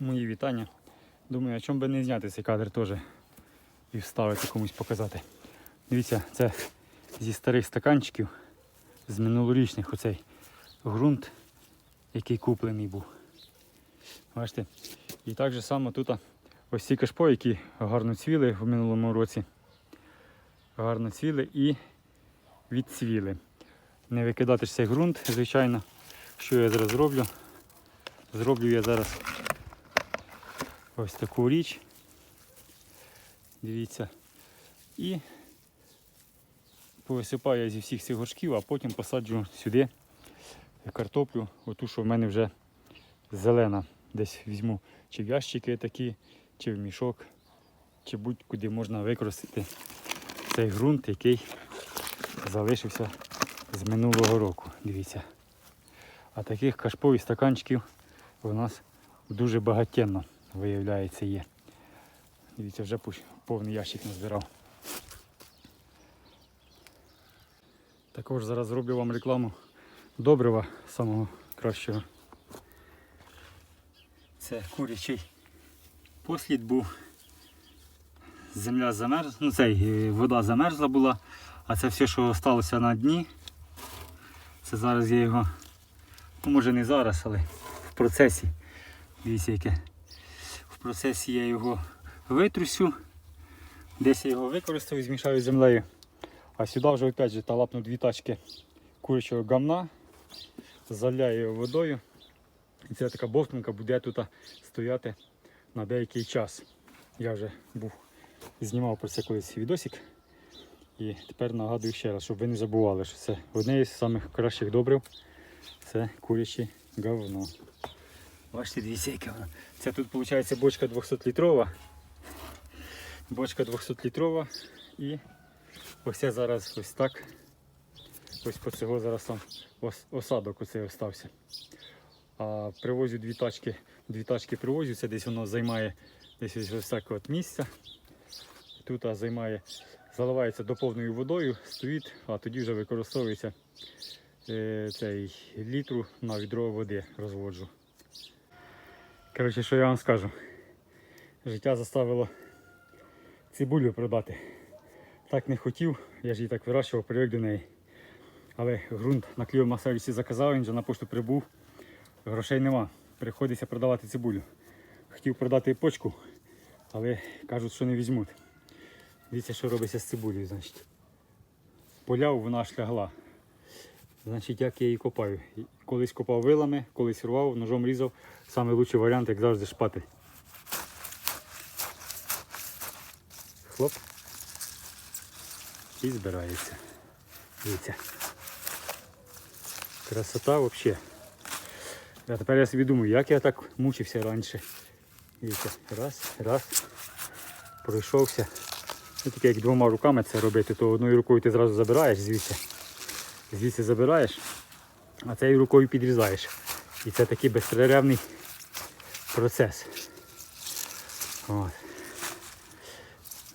Мої вітання. Думаю, а чому би не зняти цей кадр теж і вставити комусь показати. Дивіться, це зі старих стаканчиків, з минулорічних оцей ґрунт, який куплений був. Бачите? І так же само тут ось ці кашпо, які гарно цвіли в минулому році. Гарно цвіли і відцвіли. Не викидати ж цей ґрунт, звичайно. Що я зараз зроблю? Зроблю я зараз ось таку річ. Дивіться. І повисипаю я зі всіх цих горшків, а потім посаджу сюди картоплю, оту, що в мене вже зелена. Десь візьму чи в ящики такі, чи в мішок, чи будь-куди можна використати цей ґрунт, який залишився з минулого року. Дивіться. А таких кашпов і стаканчиків у нас дуже багатенно, виявляється, є. Дивіться, вже повний ящик назбирав. Також зараз зроблю вам рекламу добрива самого кращого. Це курячий послід був. Земля замерзла, ну цей, е, вода замерзла була, а це все, що сталося на дні. Це зараз я його, ну може не зараз, але в процесі. Дивіться яке. Процесі я його витрусю. Десь я його використаю, змішаю з землею. А сюди вже опять же талапну дві тачки курячого гамна, заляю його водою. І ця така бовтанка буде тут стояти на деякий час. Я вже був знімав про це колись відосик. І тепер нагадую ще раз, щоб ви не забували, що це одне із самих кращих добрив це куряче говно. Бачите, дивіться, яке воно. Це тут виходить бочка 200 літрова. Бочка 200 літрова і ось це зараз ось так. Ось по цього зараз там ос- осадок оцей остався. А привозю дві тачки, дві тачки привозю, це десь воно займає десь ось ось так от місця. Тут а, займає, заливається доповною водою, стоїть, а тоді вже використовується е, цей літру на відро води розводжу. Коротше, що я вам скажу? Життя заставило цибулю продати. Так не хотів, я ж її так вирощував, привик до неї. Але ґрунт на клієвому сервісі заказав, він вже на пошту прибув. Грошей нема. Приходиться продавати цибулю. Хотів продати почку, але кажуть, що не візьмуть. Дивіться, що робиться з цибулею, значить. Поляв, вона аж лягла. Значить, як я її копаю. Колись копав вилами, колись рвав, ножом різав. Лучший варіант, як завжди, шпатель. Хлоп. І збирається. Дивіться. Красота взагалі. А тепер я собі думаю, як я так мучився раніше. Дивіться, раз, раз. Пройшовся. Ну, тільки як двома руками це робити, то одною рукою ти зразу забираєш звідси. Звідси забираєш, а цією рукою підрізаєш. І це такий безперервний процес. От.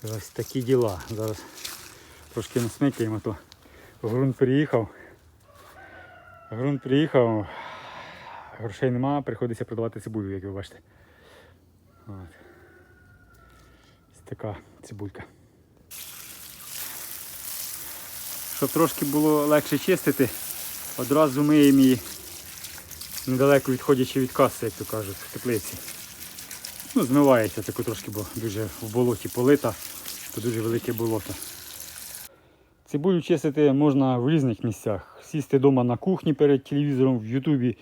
Ось такі діла. Зараз трошки насмикаємо, то ґрунт приїхав. Грунт приїхав, грошей нема, приходиться продавати цибулю, як ви бачите. Ось така цибулька. Щоб трошки було легше чистити, одразу миємо її недалеко відходячи від каси, як то кажуть, в теплиці. Ну, змивається таку трошки, бо дуже в болоті полита, то дуже велике болото. Цибулю чистити можна в різних місцях. Сісти вдома на кухні перед телевізором, в Ютубі.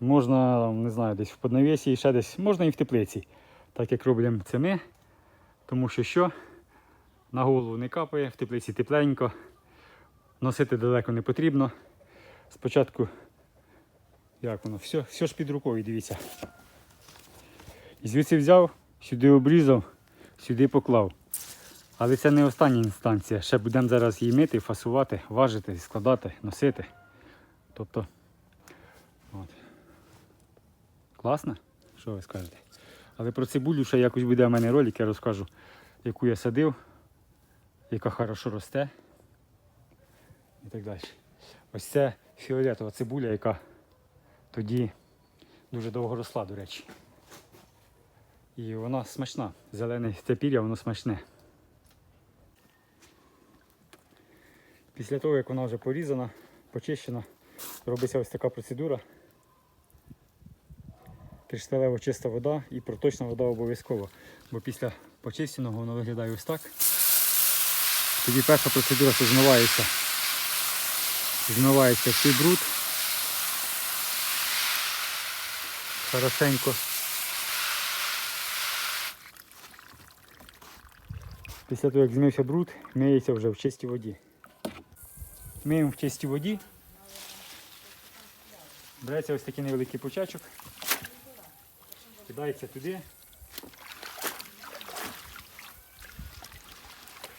Можна, не знаю, десь в поднавесі, ще десь, можна і в теплиці. Так як робимо це ми. Тому що що? На голову не капає, в теплиці тепленько. Носити далеко не потрібно. Спочатку, як воно, все, все ж під рукою, дивіться. І звідси взяв, сюди обрізав, сюди поклав. Але це не остання інстанція. Ще будемо зараз її мити, фасувати, важити, складати, носити. Тобто. От. Класно? Що ви скажете? Але про цибулю ще якось буде в мене ролик, я розкажу, яку я садив, яка хорошо росте. І так далі. Ось це фіолетова цибуля, яка тоді дуже довго росла, до речі. І вона смачна. Зелене це воно смачне. Після того, як вона вже порізана, почищена, робиться ось така процедура. Кришталево чиста вода і проточна вода обов'язково. Бо після почищеного воно виглядає ось так. Тоді перша процедура це змивається. Змивається всій бруд. Хорошенько. Після того, як змився бруд, миється вже в чистій воді. Миємо в чистій воді. Береться ось такий невеликий почачок. Кидається туди.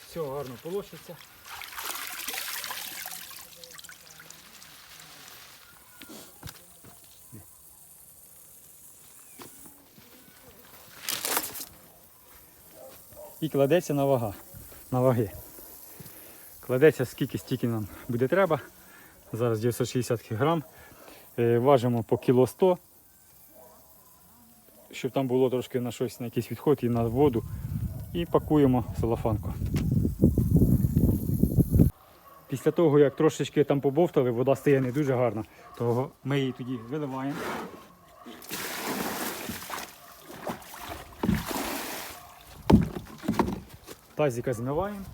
Все гарно полощиться. І кладеться на вага. На ваги. Кладеться скільки стільки нам буде треба. Зараз 960 грам. Е, Важимо по кіло 100 щоб там було трошки на щось, на якийсь відход і на воду. І пакуємо в целофанку. Після того, як трошечки там побовтали, вода стає не дуже гарна, то ми її тоді виливаємо. Тазика змиваємо,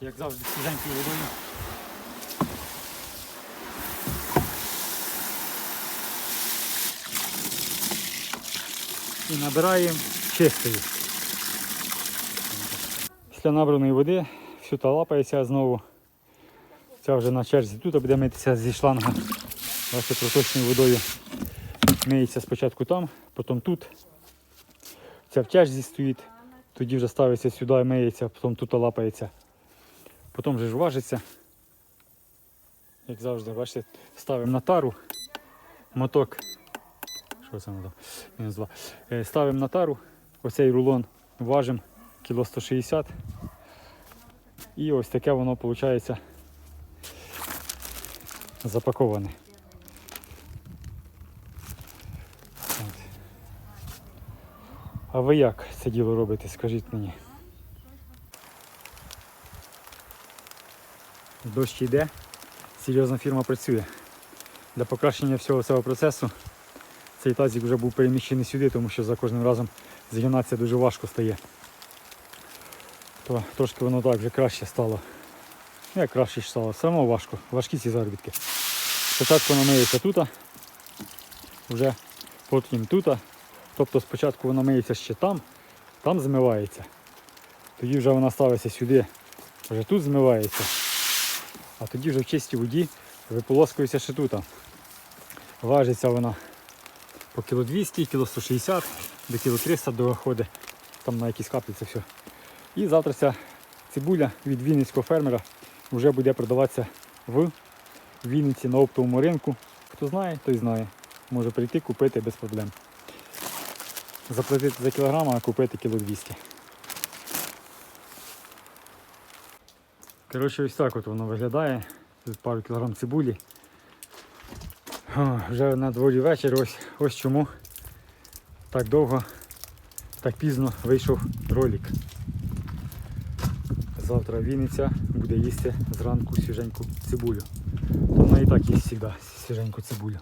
як завжди, свіженькою водою. і набираємо чистої. Після набраної води всю та лапається знову. Ця вже на черзі тут буде митися зі шланга. Бачите, проточною водою миється спочатку там, потім тут. Ця в черзі стоїть, тоді вже ставиться сюди, миється, потім тут лапається. Потім вже ж важиться. Як завжди, бачите, ставимо на тару, моток що це надо? Е, Ставимо на тару, оцей рулон важимо кіло 160. І ось таке воно виходить запаковане. А ви як це діло робите, скажіть мені? Дощ йде, серйозна фірма працює. Для покращення всього цього процесу цей тазик вже був переміщений сюди, тому що за кожним разом згинатися дуже важко стає. То трошки воно так вже краще стало. Як краще стало, все одно важко, важкі ці заробітки. Спочатку воно миється тут, вже потім тут. Тобто спочатку воно миється ще там, там змивається. Тоді вже вона ставиться сюди, вже тут змивається. А тоді вже в чистій воді виполоскується ще тут. Важиться вона по кіло 200, кіло 160, до кіло 300 доходить, там на якісь каплі все. І завтра ця цибуля від вінницького фермера вже буде продаватися в Вінниці на оптовому ринку. Хто знає, той знає. Може прийти купити без проблем. Заплатити за кілограм, а купити кіло 200. Коротше, ось так от воно виглядає. Тут пару кілограм цибулі. О, вже на дворі вечір, ось, ось чому так довго, так пізно вийшов ролик. Завтра Вінниця буде їсти зранку свіженьку цибулю. Вона і так їсть завжди свіженьку цибулю.